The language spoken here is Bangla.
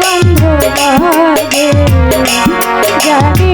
বন্ধু ভাগে জানি